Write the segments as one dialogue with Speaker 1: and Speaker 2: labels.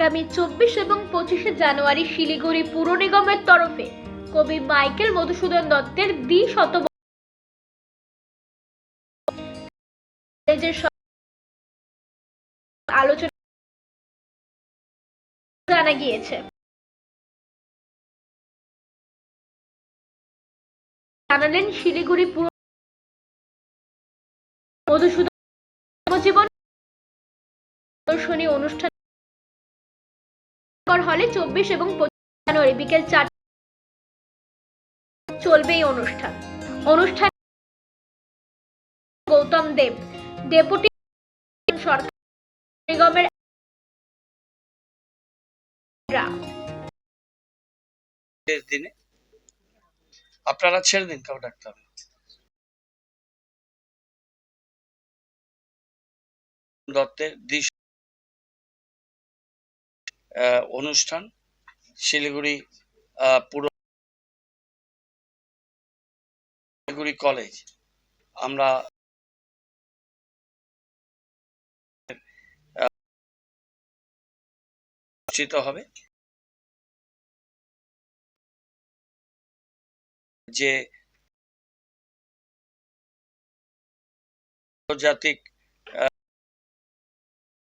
Speaker 1: আগামী চব্বিশ এবং পঁচিশে জানুয়ারি শিলিগুড়ি পুর নিগমের তরফে কবি মাইকেল মধুসূদন দত্তের দ্বি শত আলোচনা জানা গিয়েছে। জানালেন শিলিগুড়ি পুর মধুসূদন প্রদর্শনী অনুষ্ঠান হলে চব্বিশ এবং পঁচিশ জানুয়ারি বিকেল চার চলবে এই অনুষ্ঠান। অনুষ্ঠান গৌতম দেব ডেপুটি সরকার নিগমের
Speaker 2: দিনে আপনারা ছেড়ে দিন কাউ ডাক্তার দত্তের দিশ আহ, অনুষ্ঠান। শিলিগুড়ি পুর শিলিগুড়ি কলেজ আমরা অনুষ্ঠিত হবে। যে আন্তর্জাতিক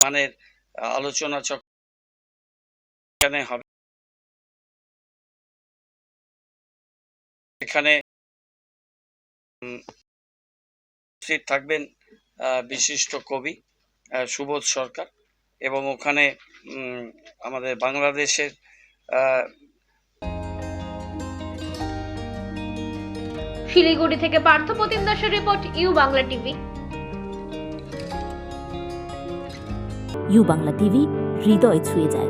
Speaker 2: মানের আলোচনা চক্র এখানে হবে। এখানে উপস্থিত থাকবেন বিশিষ্ট কবি সুবোধ সরকার এবং ওখানে আমাদের বাংলাদেশের
Speaker 1: শিলিগুড়ি থেকে পার্থ প্রতিম দাসের report U Bangla TV.
Speaker 3: U Bangla TV হৃদয় ছুঁয়ে যায়।